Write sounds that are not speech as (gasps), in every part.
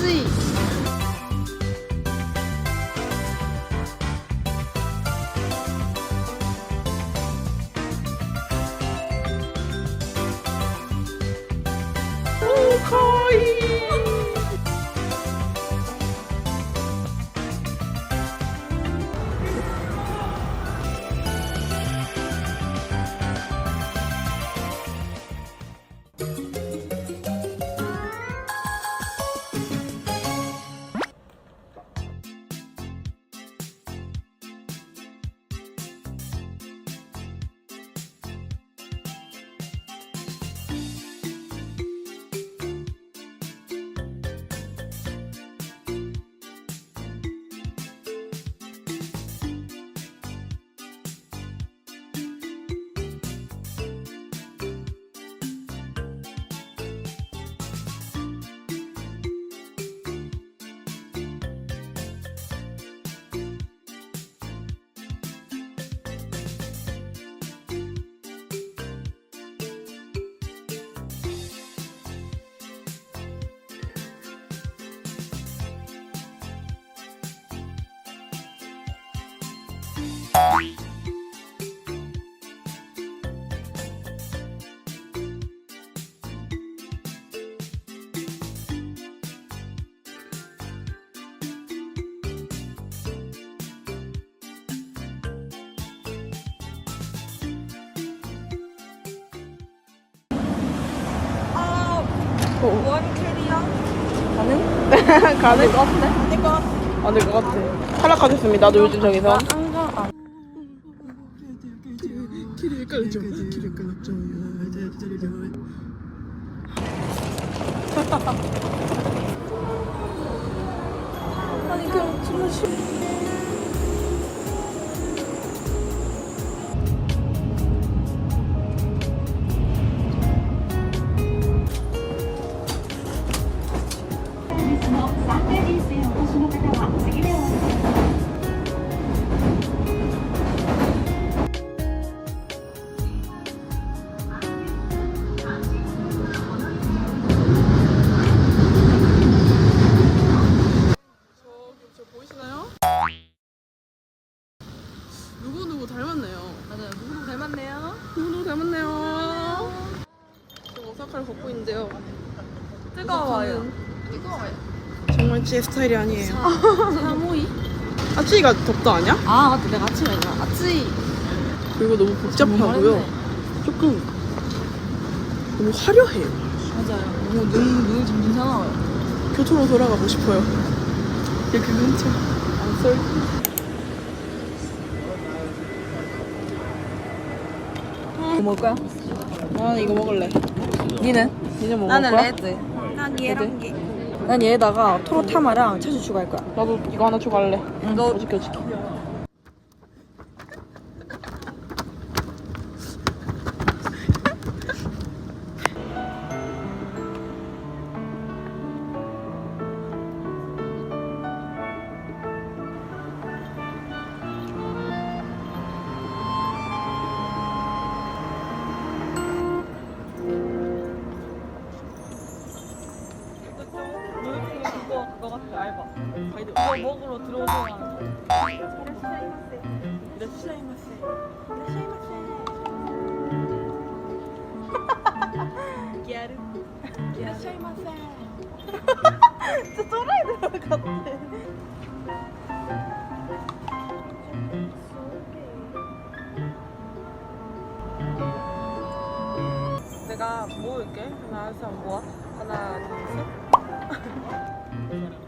아 쯔이. 원 캐리어? 가능? (laughs) 가능 것 같은데? 될것 같아. 안될 것 같아. 탈락하겠습니다. 나도 요즘 저기서. 三名便線お越しの 제 스타일이 아니에요. 사모이? 아치가 덥다 아니야? 아, 맞다. 내가 아침에 얘기한 아쯔이. 그리고 너무 복잡하고요. 조금 너무 화려해요. 맞아요. 너무 눈, 눈이 좀 이상해요. 교토로 돌아가고 싶어요. 여기 근처. 안 쏠. 뭐 먹을 거야? 아 이거 먹을래. 니는? 니네 뭐 나는 먹을 거야? 레드. 난 얘랑 게. 난 얘에다가 토로타마랑 차슈 추가할 거야. 나도 이거 하나 줘갈래. 너 어저께 어저께. 그거 같아 알바. 이거 먹으러 들어오잖아. 내가 모을게. 하나, 둘, 셋, 모아. 하나, 둘, 셋. (laughs)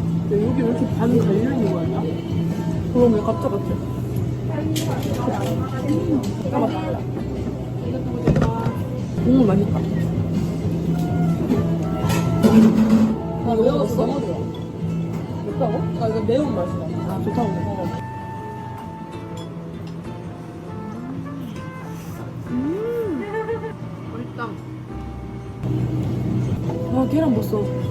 야, 여기 왜 이렇게 반 갈려있는 거 아니야? 그럼 왜 갑자 같아? 국물 맛있다. 나 매워서 너무 좋아. 맛있다고? 나 이거 매운 맛이다. 아, 좋다고. 맛있다. 와 계란 못 써.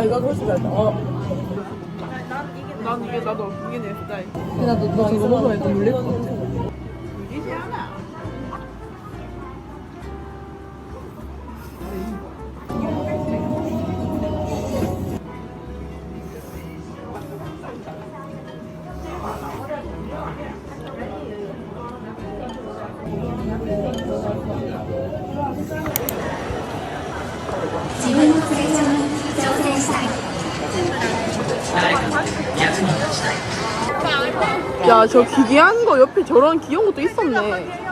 이거 훨씬 잘다. 어. 난 이게 나도 이게 내 스타일. 나도 너 저거 먹으면 약간 물릴 것 같아. 야, 저 기괴한 거 옆에 저런 귀여운 것도 있었네.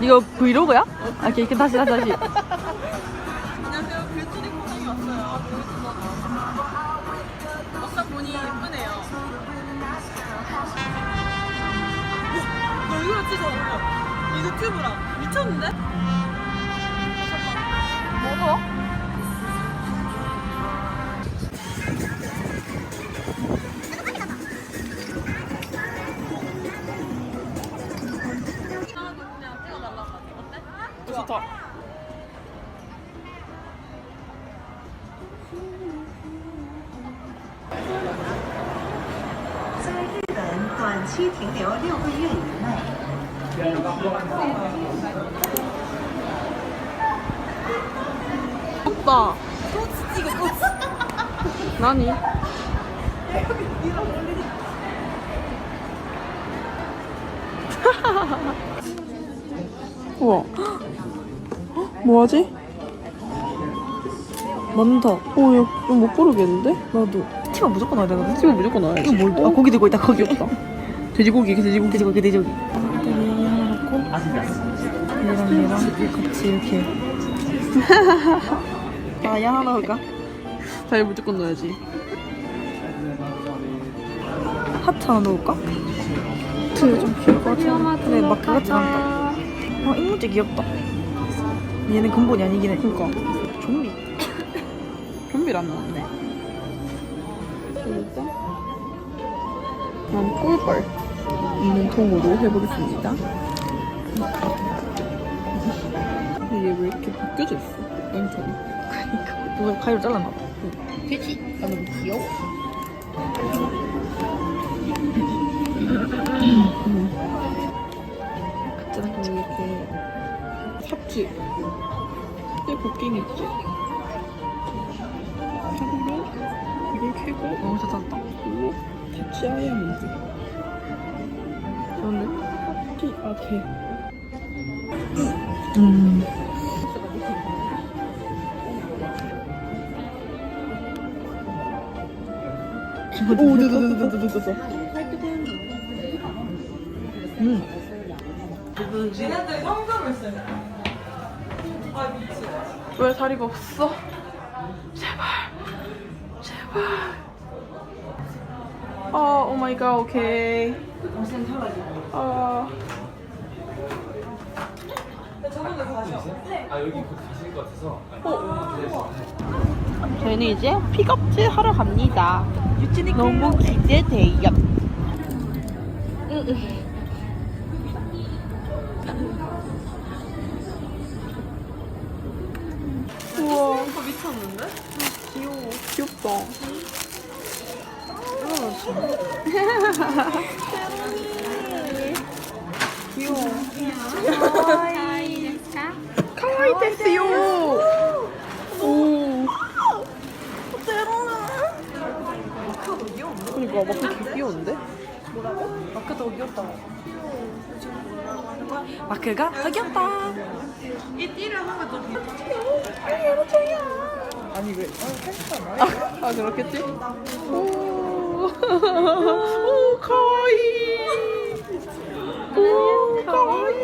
이거 브이로그야? 아, 오케이, 다시, 다시, 다시. 안녕하세요. 글쓰리 코상이 왔어요. 막상 보니 예쁘네요. 너 이거랑 찍어. 이 유튜브랑 미쳤는데? 없다. 나니? (laughs) 우와. (gasps) 뭐하지? 많다. 오, 이거, 이거 못 고르겠는데? 나도. 티가 무조건 넣어야 되거든. 집에 무조건 넣어야지. 이거 뭘, 아, 고기 들고 있다, 거기. 귀엽다. (laughs) 돼지고기, 돼지고기. 돼지고기, 돼지고기. 얘랑 같이 이렇게. (laughs) 아, 야 하나 넣을까? 잘 무조건 넣어야지. 하트 하나 넣을까? 하트가 좀 귀여울 것 같아. 근데 막 그거 같진 않다. 어, 인물질 귀엽다. 얘는 근본이 아니긴 해. 그니까. 좀비. (laughs) 좀비란 나왔네. 그리고 난 꿀벌 있는 통으로 해보겠습니다. 근데 얘 왜 이렇게 벗겨져 있어? 앵처리. 누가 가위로 잘랐나 봐. 돼지? 아 너무 귀여워. 짠. 이렇게 삽질. 얘 벗긴 있지? 삽으로 이걸 캐고 어, 좋다. 그리고 다치아야먼드. 저는 피, 아, 개. 음. 오, 네 네 네 네 네 네. 음. 왜 다리가 없어? 제발, 제발. 어, 오 마이 갓, 오케이. 어. 아 여기 곧 가실 것 같아서. 저희는 이제 픽업질 하러 갑니다. 너무 기대돼요. 우와. 이거 미쳤는데? 귀여워. 귀엽다. 귀여워. (laughs) 카와이 됐어요. 오. 그니까 막 되게 귀여운데? 마크가 더 귀엽다. 아 그렇겠지? 오, 오 카와이. 오 카와이.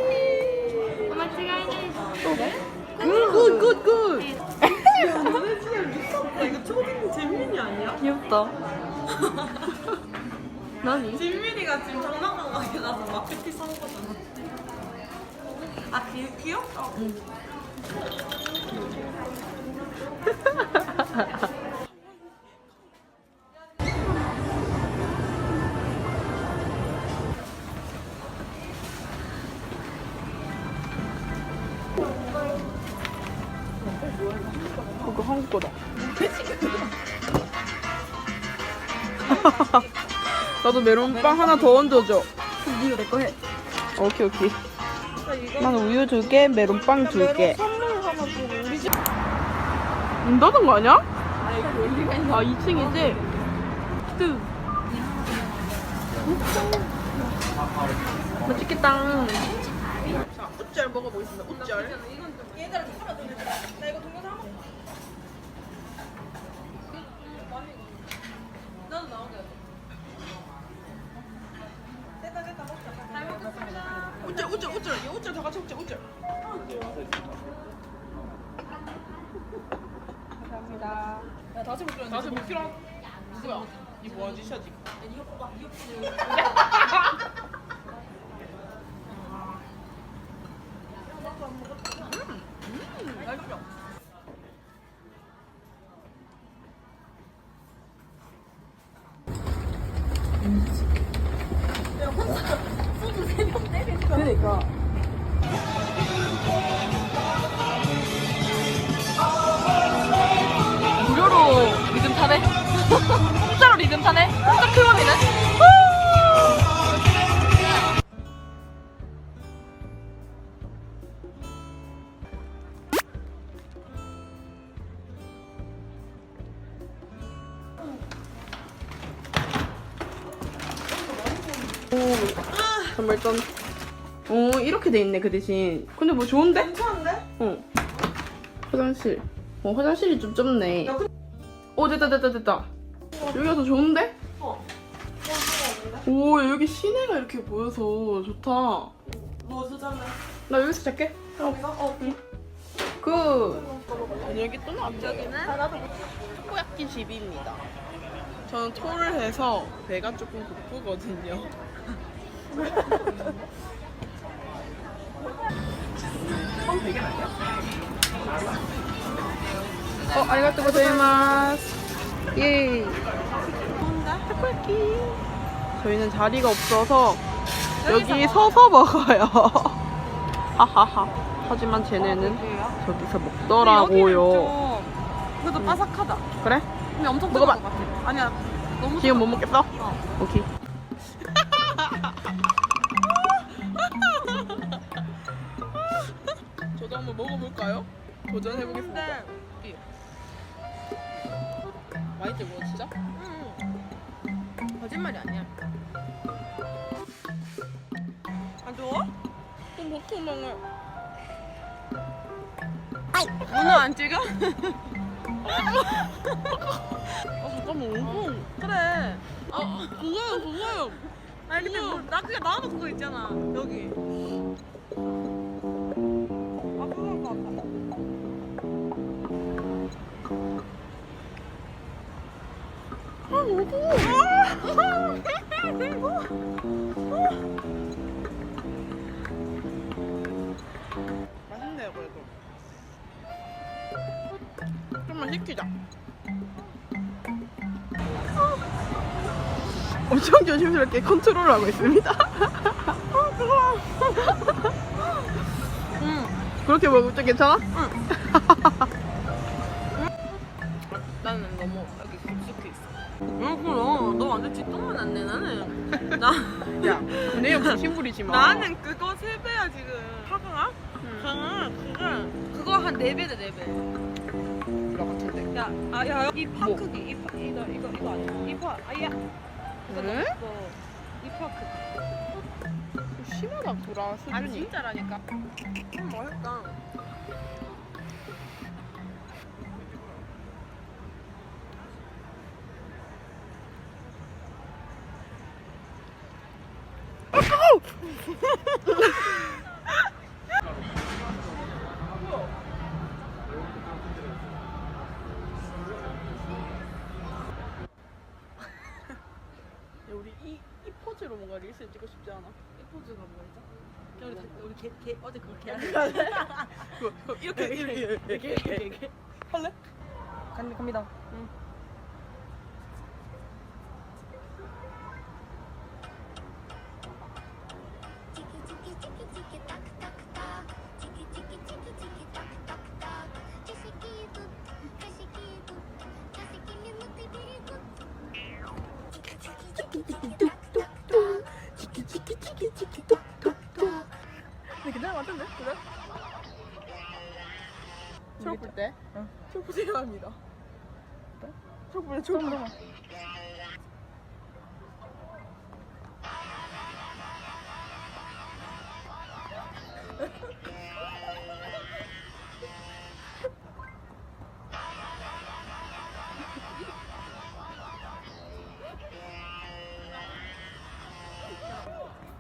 굿, 굿, (laughs) 굿. 귀엽다. 진민이가 지금 장난감 가게 가서 마케팅 산 거잖아. 아, 귀, 귀엽다. (laughs) 메론빵 하나 더 얹어줘. 이거 내거 해. 오케이 오케이. 나는 우유 두 개, 메론빵 두 개. 문 닫은 거 아니야? 아 2층이지? 뜨. 맛있겠다. 자, 우짤 먹어보겠습니다. 우짤, (laughs) 리듬 타네. 공짜로 리듬 타네. 공짜 클럽이네. 정말 좀. 어, 이렇게 돼 있네, 그 대신. 근데 뭐 좋은데? 괜찮은데? 어. 화장실. 어, 화장실이 좀 좁네. 오, 됐다, 됐다, 됐다. 여기가 더 좋은데? 어. 오, 여기 시내가 이렇게 보여서 좋다. 뭐 쓰자면? 나 여기서 잘게. 여기서? 어, 응. 그 저녁이 또 나왔죠. 여기는 타코야끼 집입니다. 저는 토를 해서 배가 조금 고프거든요. (laughs) 어, 아리가또 고자이마스. 예. 타코야끼. 저희는 자리가 없어서 여기 서서 먹어요. (laughs) 하하하. 하지만 쟤네는 저기서 먹더라고요. 그래도 바삭하다. 그래? 근데 엄청 먹어봐. 것 같아. 아니야. 너무 지금 못 먹겠어? 어. 오케이. (laughs) 저도 한번 먹어볼까요? 도전해보겠습니다. 예. 맛있지 뭐 진짜? 거짓말이 아니야. 안 좋아? 좀 보통 먹어요. 문어 안 찍어? 아 잠깐만 오고. 그래. 아 그거요 그거요. 아니 근데 뭐, 나 그냥 나도 그거 있잖아. 여기. 엄청 조심스럽게 컨트롤하고 있습니다. (laughs) 음, 그렇게 먹으면 좀 괜찮아? 응. 나는 너무 여기 깊숙이 있어. 응 그럼 너 완전 뒷동만 안내 나는 나 (laughs) 야, 분해 없이 심부리지 마. 나는 그거 세 배야 지금 하강아? 강아 그거 그거 한 네 배대 네 배. 나 같은데. 야, 아, 야, 이 파 뭐? 크기, 이파, 이거, 이거, 이거 아니야? 이파, 아야. 그래? 뭐, 이파 크기. 심하다 구라 수준이. 아니, 진짜라니까. 음, 맛있다. (laughs) 야, 우리 이, 이 포즈로 뭔가 릴스 찍고 싶지 않아? 이 포즈가 뭐였죠? 우리, 다- 우리 개, 개, 어제 그거 개 (laughs) 이렇게 이렇게 이렇게 이렇게 이렇게 할래? 갑니다. 응. 초록불 생각합니다. 초록불 초록불.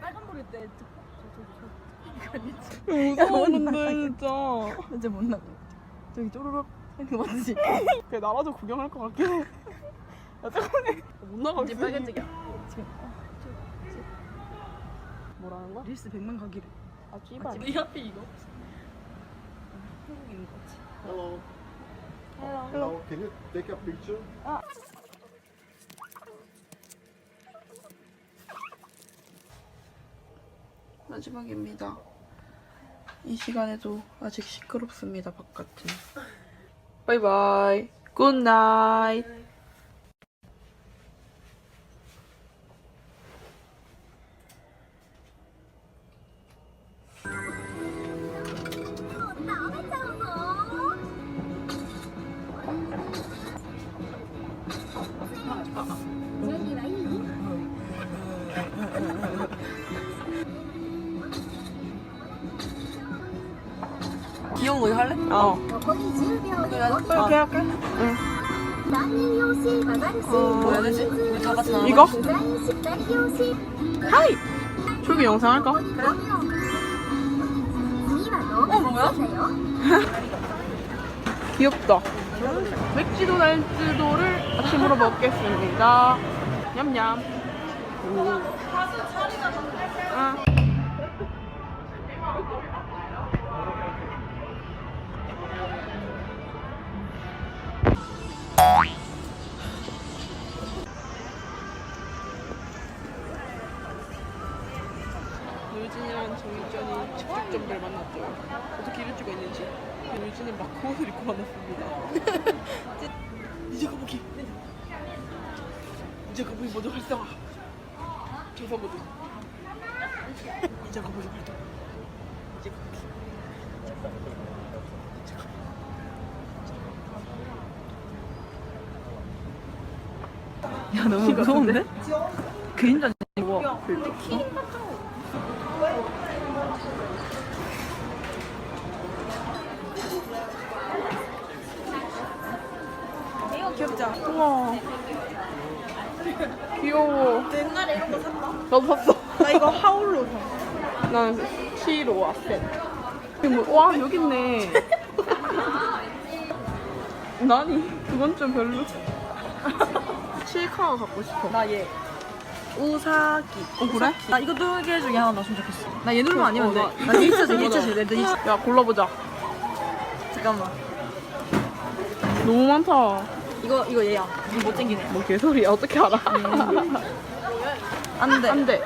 빨간 불일 때 무서운데 진짜. 이제 못 나가. 저기 쪼르륵 이 거 맞지? 그래 나라도 구경할 것 같긴 해. 야 잠깐만. 못 나가겠어. 이제 빨간색이야. 지금 뭐라는 거야? 릴스 100만 가기를. 아 찌발. 네 앞에 이거. 한국인 것 같지. Hello. Hello. Can you take a picture? 마지막입니다. 이 시간에도 아직 시끄럽습니다, 바깥은. 바이바이. 굿나잇. 귀여운 거 이거 할래? 어. 응. 이거? 하이! 저기 영상 할까? 그래? 어, 뭐야? 귀엽다. 맥지도 날지도를 아침으로 먹겠습니다. 냠냠. 응. 유진이랑 정유전이 직접점들 만났죠. 어떻게 이럴 수가 있는지. 유진은 마크 옷을 입고 만났습니다. (laughs) 이제 거북이. 이제 거북이 모두 활성화. 조사 모드. 이제 거북이 활동. 이제 거북이. 야 너무 무서운데? (laughs) 그림자 이거. 이거 귀엽지 않아? 우와. (laughs) 귀여워. 옛날에 이런 거 샀다? 나도 샀어. 나 이거 하울로 샀어. 나는 아센. 뭐, 와 여기 있네. (laughs) 나니 그건 좀 별로. (laughs) 실카가 갖고 싶어. 나 얘. 우사기. 어 그래? 나 이거 두 개 중에 하나 넣었으면 좋겠어. 나 얘 누르면 아니면 돼. 어, 나얘 있어줘, 얘 있어줘, 내 있어. 야 골라보자. 잠깐만. 너무 많다. 이거 이거 얘야. 이거 못생기네. 뭐 개소리야 어떻게 알아? 안 돼. 안 돼.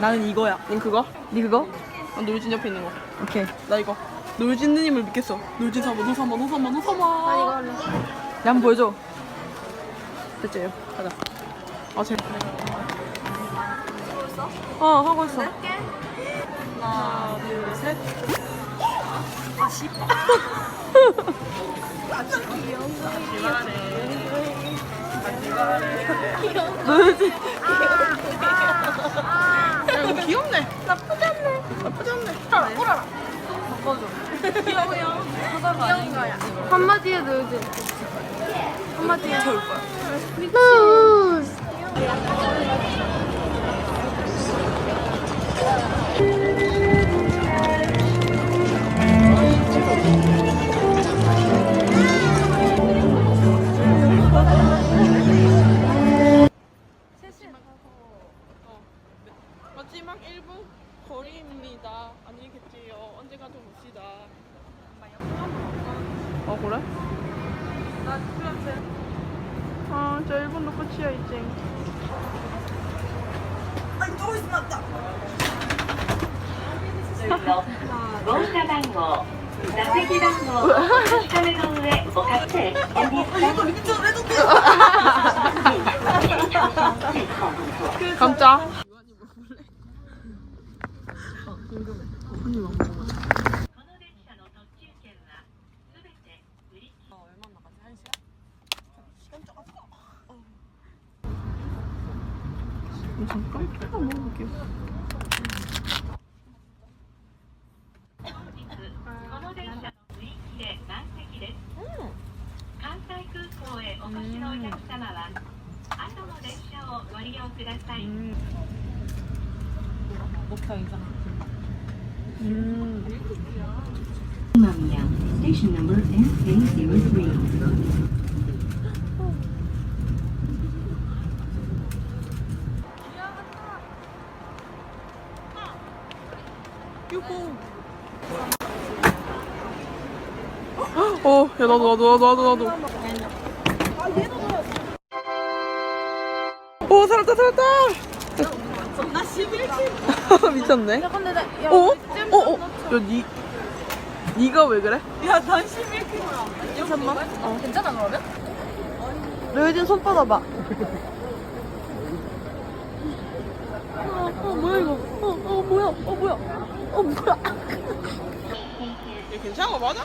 나는 이거야. 닌 그거? 니 그거? 아, 놀진 옆에 있는 거. 오케이. 나 이거. 놀진 누님을 믿겠어. 놀진 사모, 너 사모, 너 사모, 너 사모. 나 이거 할래. 야, 한번 보여줘. 됐지? 가자. 아, 제. 어, 하고 있어. 하나, 둘, 셋. 아, 씨. (laughs) 너지? 야, 이거 귀엽네. 나쁘지 않네. 나쁘지 않네. 자, 울어라. 귀여워요. 한마디에 놀지. 한마디에. 마지막 어, 그래? 나 그렇지. 아, 저 1분도 끝이야, 이제. 아니, 저거 있으면 안 돼. 号車番号座席番号を確かめの上お確定指 아, 이거 리미트 해줄게요. 감자. この電車 今宮 station number SA0 나도, 나도, 나도, 나도, 나도. 오, 살았다, 살았다! 나 11킬. (laughs) 미쳤네. 야, 근데 나, 야, 어? 어, 어? 야, 니, 니가 왜 그래? 야, 난 11킬이야. 잠깐만. 어. 괜찮아, 그러면? 류진 손 뻗어봐. 어, 뭐야, 이거? 어, 어, 뭐야? 어, 뭐야? 어, 뭐야? 얘 괜찮은 거 맞아?